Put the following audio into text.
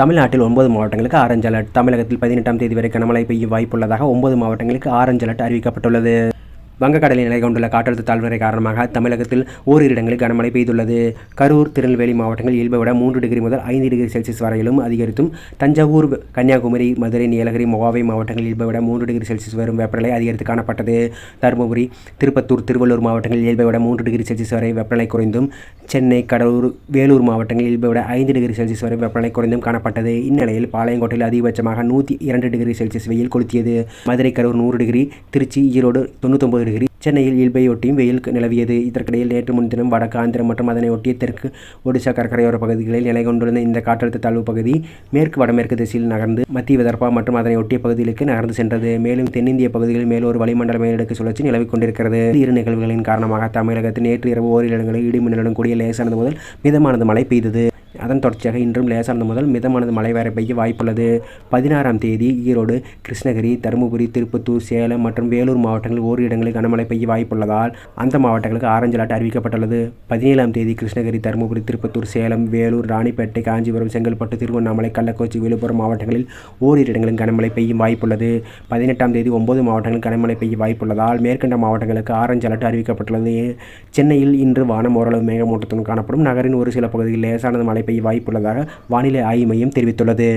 தமிழ்நாட்டில் ஒன்பது மாவட்டங்களுக்கு ஆரஞ்சு அலர்ட் தமிழகத்தில் பதினெட்டாம் தேதி வரை கனமழை பெய்யும் வாய்ப்புள்ளதாக ஒன்பது மாவட்டங்களுக்கு ஆரஞ்சு அலர்ட் அறிவிக்கப்பட்டுள்ளது. வங்கக்கடலில் நிலை கொண்டுள்ள காற்றழுத்த தாழ்வுநிலை காரணமாக தமிழகத்தில் ஓரிரு இடங்களில் கனமழை பெய்துள்ளது. கரூர் திருநெல்வேலி மாவட்டங்கள் இயல்பை விட மூன்று டிகிரி முதல் ஐந்து டிகிரி செல்சியஸ் வரையிலும் அதிகரித்தும். தஞ்சாவூர் கன்னியாகுமரி மதுரை நீலகிரி மொவாவை மாவட்டங்கள் இயல்பை விட மூன்று டிகிரி செல்சியஸ் வரும் வெப்பநிலை அதிகரித்து காணப்பட்டது. தருமபுரி திருப்பத்தூர் திருவள்ளூர் மாவட்டங்களில் இயல்பை விட மூன்று டிகிரி செல்சியஸ் வரை வெப்பநிலை குறைந்தும். சென்னை கடலூர் வேலூர் மாவட்டங்களில் இயல்பை விட ஐந்து டிகிரி செல்சியஸ் வரை வெப்பநிலை குறைந்தும் காணப்பட்டது. இந்நிலையில் பாளையங்கோட்டையில் அதிகபட்சமாக நூற்றி இரண்டு டிகிரி செல்சியஸ் வெயில் கொளுத்தியது. மதுரை கரூர் நூறு டிகிரி திருச்சி ஈரோடு தொண்ணூத்தொம்பது டிகிரி சென்னையில் இயல்பையொட்டியும் வெயில் நிலவியது. இதற்கிடையில் நேற்று முன்தினம் வடக்கு ஆந்திரம் மற்றும் அதனை ஒட்டிய தெற்கு ஒடிசா கடற்கரையோர பகுதிகளில் நிலை கொண்டுள்ள இந்த காற்றழுத்த தாழ்வு பகுதி மேற்கு வடமேற்கு திசையில் நகர்ந்து மத்திய விதர்பா மற்றும் அதனை ஒட்டிய பகுதிகளுக்கு நகர்ந்து சென்றது. மேலும் தென்னிந்திய பகுதிகளில் மேலொரு வளிமண்டல மேலடுக்கு சுழற்சி நிலவிக் கொண்டிருக்கிறது. இரு நிகழ்வுகளின் காரணமாக தமிழகத்தில் நேற்று இரவு ஓரிரு இடங்களில் இடிமின்னலுடன் கூடிய லேசானது முதல் மிதமானது மழை பெய்தது. அதன் தொடர்ச்சியாக இன்றும் லேசானது முதல் மிதமானது மழை வரை பெய்ய வாய்ப்புள்ளது. பதினாறாம் தேதி ஈரோடு கிருஷ்ணகிரி தருமபுரி திருப்பத்தூர் சேலம் மற்றும் வேலூர் மாவட்டங்களில் ஓரிரு இடங்களில் கனமழை பெய்ய வாய்ப்புள்ளதால் அந்த மாவட்டங்களுக்கு ஆரஞ்சு அலர்ட் அறிவிக்கப்பட்டுள்ளது. பதினேழாம் தேதி கிருஷ்ணகிரி தருமபுரி திருப்பத்தூர் சேலம் வேலூர் ராணிப்பேட்டை காஞ்சிபுரம் செங்கல்பட்டு திருவண்ணாமலை கள்ளக்குறிச்சி விழுப்புரம் மாவட்டங்களில் ஓரிரு இடங்களில் கனமழை பெய்யும் வாய்ப்புள்ளது. பதினெட்டாம் தேதி ஒன்பது மாவட்டங்களில் கனமழை பெய்ய வாய்ப்புள்ளதால் மேற்கண்ட மாவட்டங்களுக்கு ஆரஞ்சு அலர்ட் அறிவிக்கப்பட்டுள்ளது. சென்னையில் இன்று வானம் ஓரளவு மேகமூட்டத்துடன் காணப்படும். நகரின் ஒரு சில பகுதிகளில் லேசானது மழை பெய்ய வாய்ப்புள்ளதாக வானிலை ஆய்வு மையம் தெரிவித்துள்ளது.